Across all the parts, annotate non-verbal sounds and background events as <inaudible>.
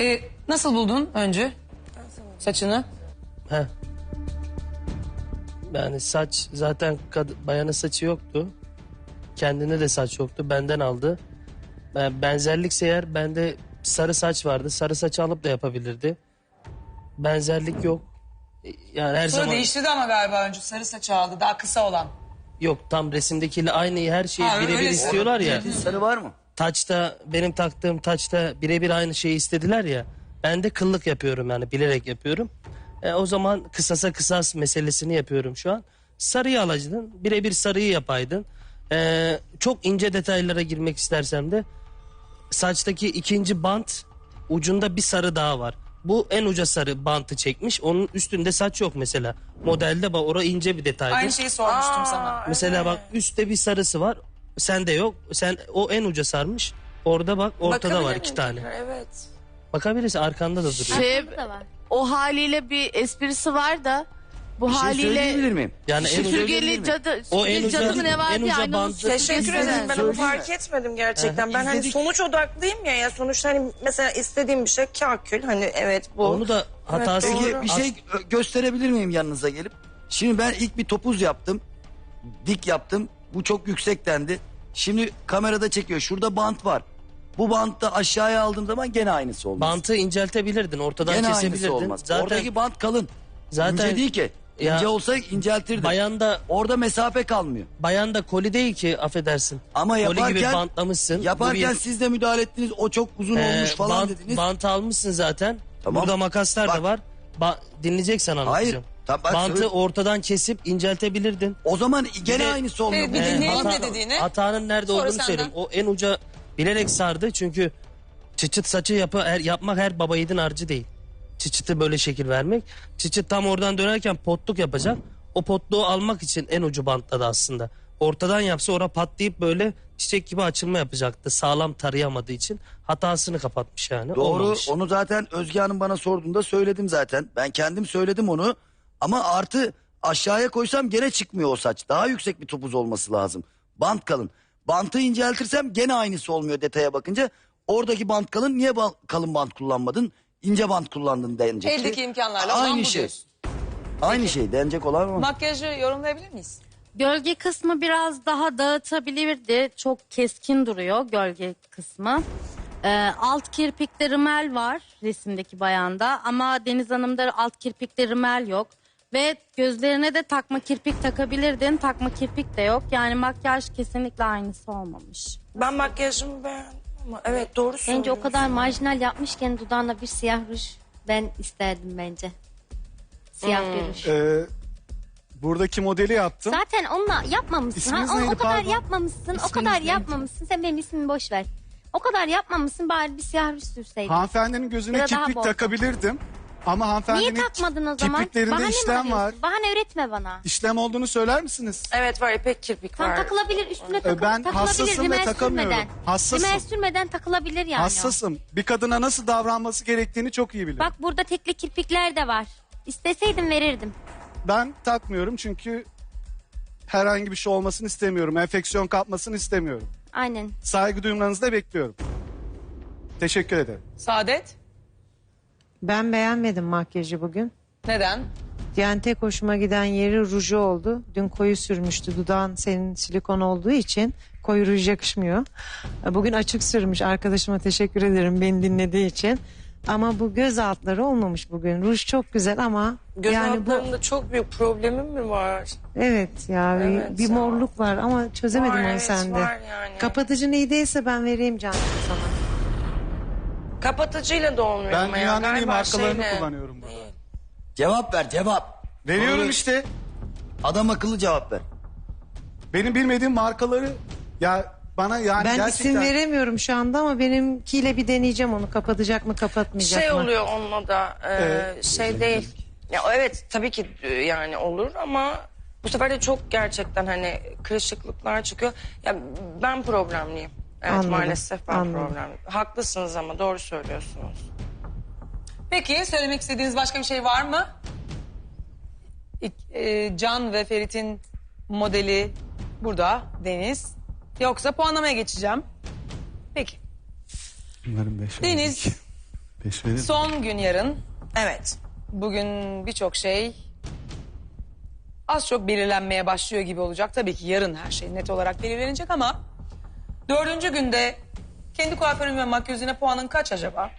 Ee, nasıl buldun önce saçını? Heh. Yani saç zaten kad- bayanın saçı yoktu. Kendine de saç yoktu. Benden aldı. Ben, benzerlikse eğer bende sarı saç vardı. Sarı saç alıp da yapabilirdi. Benzerlik yok. Yani her Sonra zaman değiştirdi ama galiba önce sarı saçı aldı daha kısa olan. yok tam resimdekiyle aynı her şeyi birebir istiyorlar ya. Sarı var mı? Taçta benim taktığım taçta birebir aynı şeyi istediler ya. Ben de kıllık yapıyorum yani bilerek yapıyorum. E, o zaman kısasa kısas meselesini yapıyorum şu an. Sarıyı alaydın birebir sarıyı yapaydın. E, çok ince detaylara girmek istersem de saçtaki ikinci bant ucunda bir sarı daha var. Bu en uca sarı bantı çekmiş. Onun üstünde saç yok mesela. Modelde bak orada ince bir detaydı. Aynı şeyi sormuştum sana. Mesela bak üstte bir sarısı var. Sende yok. Sen o en uca sarmış. Orada bak ortada var iki tane. Evet. Bakabilirsin arkanda da duruyor. Şey, Arkada da var. o haliyle bir esprisi var da bu Bir şey söyleyebilir haliyle miyim? Yani en uca- söyleyebilir süpürgeli cadı, O en süpürgeli uca- cadı mı ne vardı en ya uca aynı bandı- Teşekkür de. ederim ben onu fark etmedim gerçekten. Ben hani İzledik. sonuç odaklıyım ya. ya sonuçta hani mesela istediğim bir şey kakül. Hani evet bu. Onu da hatası. Peki bir şey gösterebilir miyim yanınıza gelip? Şimdi ben ilk bir topuz yaptım. Dik yaptım. Bu çok yüksek dendi. Şimdi kamerada çekiyor. Şurada bant var. Bu bantta aşağıya aldığım zaman gene aynısı olmaz. bantı inceltebilirdin. Ortadan gene aynısı kesebilirdin. olmaz. Zaten Oradaki bant kalın. Zaten- İnce değil ki. Ya- İnce olsa inceltirdim. bayan da Orada mesafe kalmıyor. bayan da koli değil ki affedersin. Ama Koli gibi yaparken bantlamışsın. Yaparken bir- siz de müdahale ettiniz. O çok uzun Ee, olmuş falan bant, dediniz. Bant almışsın zaten. Tamam. Burada makaslar da Bak. var. Ba- dinleyeceksen anlatacağım. Hayır. Tamam, bak Bantı söyle- ortadan kesip inceltebilirdin. O zaman gene de- aynısı olmuyor. Evet, bir de neyin hatam. ne dediğini? Hatanın nerede Sonra olduğunu senden. söyleyeyim. O en uca bilerek sardı çünkü çıçıt saçı yapı, her, yapmak her baba yiğidin harcı değil. Çıçıtı böyle şekil vermek. Çıçıt tam oradan dönerken potluk yapacak. O potluğu almak için en ucu bantladı aslında. Ortadan yapsa ora patlayıp böyle çiçek gibi açılma yapacaktı. Sağlam tarayamadığı için hatasını kapatmış yani. Doğru. Olmamış. Onu zaten Özge Hanım bana sorduğunda söyledim zaten. Ben kendim söyledim onu. Ama artı aşağıya koysam gene çıkmıyor o saç. Daha yüksek bir topuz olması lazım. Bant kalın. Bantı inceltirsem gene aynısı olmuyor detaya bakınca. Oradaki bant kalın niye ba- kalın bant kullanmadın? İnce bant kullandın denecek. ki. Eldeki imkanlarla olan Aynı bu şey. diyorsun. Aynı şey denecek olan o. Makyajı yorumlayabilir miyiz? Gölge kısmı biraz daha dağıtabilirdi. Çok keskin duruyor gölge kısmı. Ee, alt kirpikte rimel var resimdeki bayanda ama Deniz Hanım'da alt kirpikte rimel yok. Ve gözlerine de takma kirpik takabilirdin. Takma kirpik de yok. Yani makyaj kesinlikle aynısı olmamış. Ben makyajımı beğendim ama evet doğru söylüyorsun. Bence o kadar marjinal yapmışken dudağına bir siyah ruj ben isterdim bence. Siyah bir ruj. Ee, buradaki modeli yaptım. Zaten onunla yapmamışsın. İsminiz Ha, o, neydi, o kadar pardon? yapmamışsın. o İsminiz kadar neydi? yapmamışsın. Sen benim ismimi boş ver. O kadar yapmamışsın bari bir siyah ruj sürseydin. Hanımefendinin gözüne daha kirpik bol. takabilirdim. Ama hanımefendinin Niye takmadın o zaman? kirpiklerinde Bahane mi işlem var. arıyorsun? Bahane üretme bana. İşlem olduğunu söyler misiniz? Evet var ipek kirpik Tam var. takılabilir üstüne takıl, Ee, ben takılabilir. hassasım ve rimel takamıyorum. sürmeden. Hassasım. Rimel sürmeden takılabilir yani o. Hassasım. Bir kadına nasıl davranması gerektiğini çok iyi bilirim. Bak burada tekli kirpikler de var. İsteseydim verirdim. Ben takmıyorum çünkü herhangi bir şey olmasını istemiyorum. Enfeksiyon kapmasını istemiyorum. Aynen. Saygı duymanızı da bekliyorum. Teşekkür ederim. Saadet Ben beğenmedim makyajı bugün. neden? Yani tek hoşuma giden yeri ruju oldu. Dün koyu sürmüştü. Dudağın senin silikon olduğu için koyu ruj yakışmıyor. Bugün açık sürmüş. Arkadaşıma teşekkür ederim beni dinlediği için. Ama bu göz altları olmamış bugün. Ruj çok güzel ama Göz yani bu altlarında çok büyük problemim mi var? evet ya bir- Evet bir ya. morluk var ama çözemedim Var, onu evet, sende. var yani. Kapatıcı neydiyse ben vereyim canım sana. Kapatıcıyla da olmuyor Ben ama ya. dünyanın en iyi Galiba markalarını şeyle- kullanıyorum. burada. Cevap ver cevap. Veriyorum Doğru. işte. Adam akıllı cevap ver. Benim bilmediğim markaları ya bana yani Ben gerçekten isim veremiyorum şu anda ama benimkiyle bir deneyeceğim onu kapatacak mı kapatmayacak Şey mı? oluyor onunla da e, Ee, şey değil. Ya evet tabii ki e, yani olur ama bu sefer de çok gerçekten hani kırışıklıklar çıkıyor. Ya ben problemliyim. Evet Anladım, maalesef ben anladım. problemliyim. Haklısınız ama doğru söylüyorsunuz. Peki söylemek istediğiniz başka bir şey var mı? İk- e, Can ve Ferit'in modeli burada Deniz. Yoksa puanlamaya geçeceğim. Peki. Bunların beş Deniz Beş verin. Son gün yarın. Evet. Bugün birçok şey az çok belirlenmeye başlıyor gibi olacak. Tabii ki yarın her şey net olarak belirlenecek ama dördüncü günde kendi kuaförün ve makyözüne puanın kaç acaba?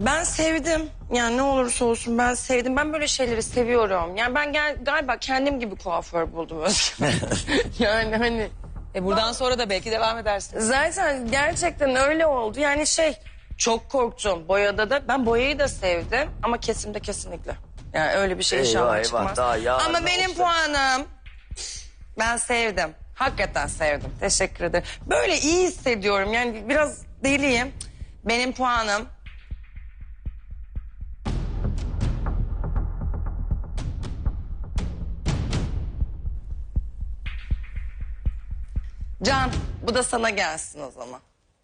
Ben sevdim. Yani ne olursa olsun ben sevdim. Ben böyle şeyleri seviyorum. Yani ben gel, galiba kendim gibi kuaför buldum Özge. <laughs> yani hani E buradan sonra da belki devam edersin. zaten gerçekten öyle oldu. Yani şey çok korktum. Boyada da ben boyayı da sevdim ama kesimde kesinlikle. Yani öyle bir şey Eyvah, inşallah eyvah, çıkmaz. daha Ama benim olacak. puanım ben sevdim. Hakikaten sevdim. Teşekkür ederim. Böyle iyi hissediyorum. Yani biraz deliyim. Benim puanım Can bu da sana gelsin o zaman.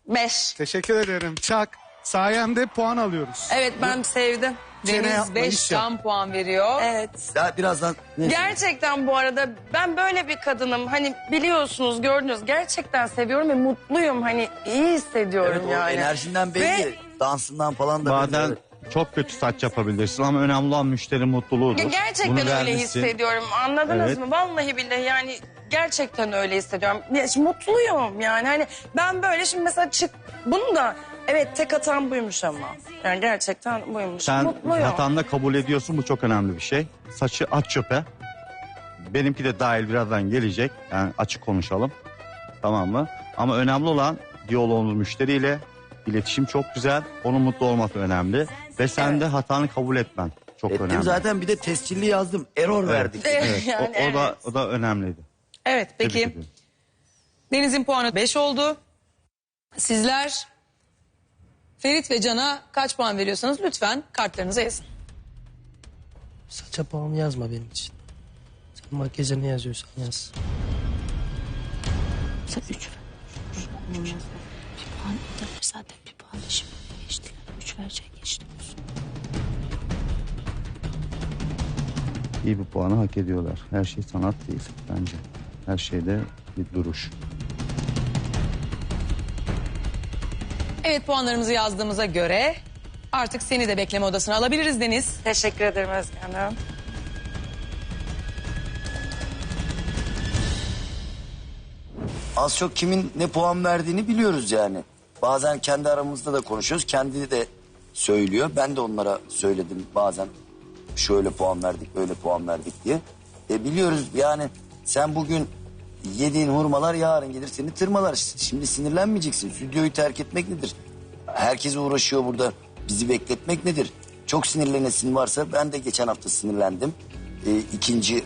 Beş. Teşekkür ederim. Çak. Sayemde puan alıyoruz. Evet ben sevdim. Çene Deniz yapma, 5 iş yap. tam puan veriyor. Evet. Ya birazdan neyse. Gerçekten bu arada ben böyle bir kadınım. Hani biliyorsunuz gördünüz gerçekten seviyorum ve mutluyum. Hani iyi hissediyorum Evet, o yani. enerjinden belli. Ve- Dansından falan da Bazen belli. çok kötü saç yapabilirsin ama önemli olan müşteri mutluluğudur. Ya gerçekten öyle vermişsin. hissediyorum. Anladınız Evet. mı? Vallahi billahi yani gerçekten öyle hissediyorum. Ya, şimdi mutluyum yani. Hani ben böyle şimdi mesela çık bunu da evet tek hatam buymuş ama. Yani gerçekten buymuş. Sen mutluyum. hatanı kabul ediyorsun bu çok önemli bir şey. Saçı at çöpe. Benimki de dahil birazdan gelecek. Yani açık konuşalım. Tamam mı? Ama önemli olan diyaloğunuz müşteriyle. iletişim çok güzel. Onun mutlu olması önemli. Ve sen Evet. de hatanı kabul etmen çok Ettim önemli. zaten bir de tescilli yazdım. Error Evet. verdik. Evet, <laughs> Yani o, o da evet. o da önemliydi. Evet Tebrik peki ediyorum. Deniz'in puanı 5 oldu. Sizler Ferit ve Can'a kaç puan veriyorsanız lütfen kartlarınıza yazın. Saça puan yazma benim için. Sen makyaja ne yazıyorsan yaz. Sen üç ver. Bir puan yeter. Zaten bir puan şimdi geçti. Üç verecek işte. İyi bir puanı hak ediyorlar. Her şey sanat değil bence. Her şeyde bir duruş. Evet puanlarımızı yazdığımıza göre artık seni de bekleme odasına alabiliriz Deniz. Teşekkür ederim Özge Hanım. Az çok kimin ne puan verdiğini biliyoruz yani. Bazen kendi aramızda da konuşuyoruz. Kendi de söylüyor. Ben de onlara söyledim bazen. Şöyle puan verdik, böyle puan verdik diye. E biliyoruz yani sen bugün yediğin hurmalar yarın gelir seni tırmalar. Şimdi sinirlenmeyeceksin. Stüdyoyu terk etmek nedir? Herkes uğraşıyor burada. Bizi bekletmek nedir? Çok sinirlenesin varsa ben de geçen hafta sinirlendim. E, ikinci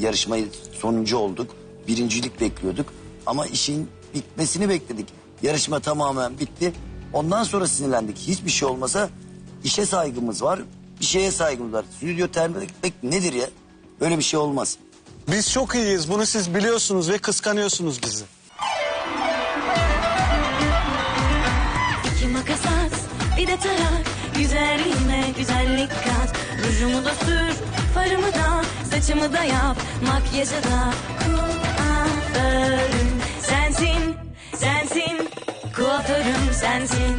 yarışmayı sonuncu olduk. Birincilik bekliyorduk. Ama işin bitmesini bekledik. Yarışma tamamen bitti. Ondan sonra sinirlendik. Hiçbir şey olmasa işe saygımız var. Bir şeye saygımız var. Stüdyo terk etmek nedir ya? Böyle bir şey olmaz. Biz çok iyiyiz. Bunu siz biliyorsunuz ve kıskanıyorsunuz bizi. İki makas bir de tarak. Güzelliğime güzellik kat. Rujumu da sür, farımı da, saçımı da yap. Makyajı da kuaförüm sensin, sensin. Kuaförüm sensin.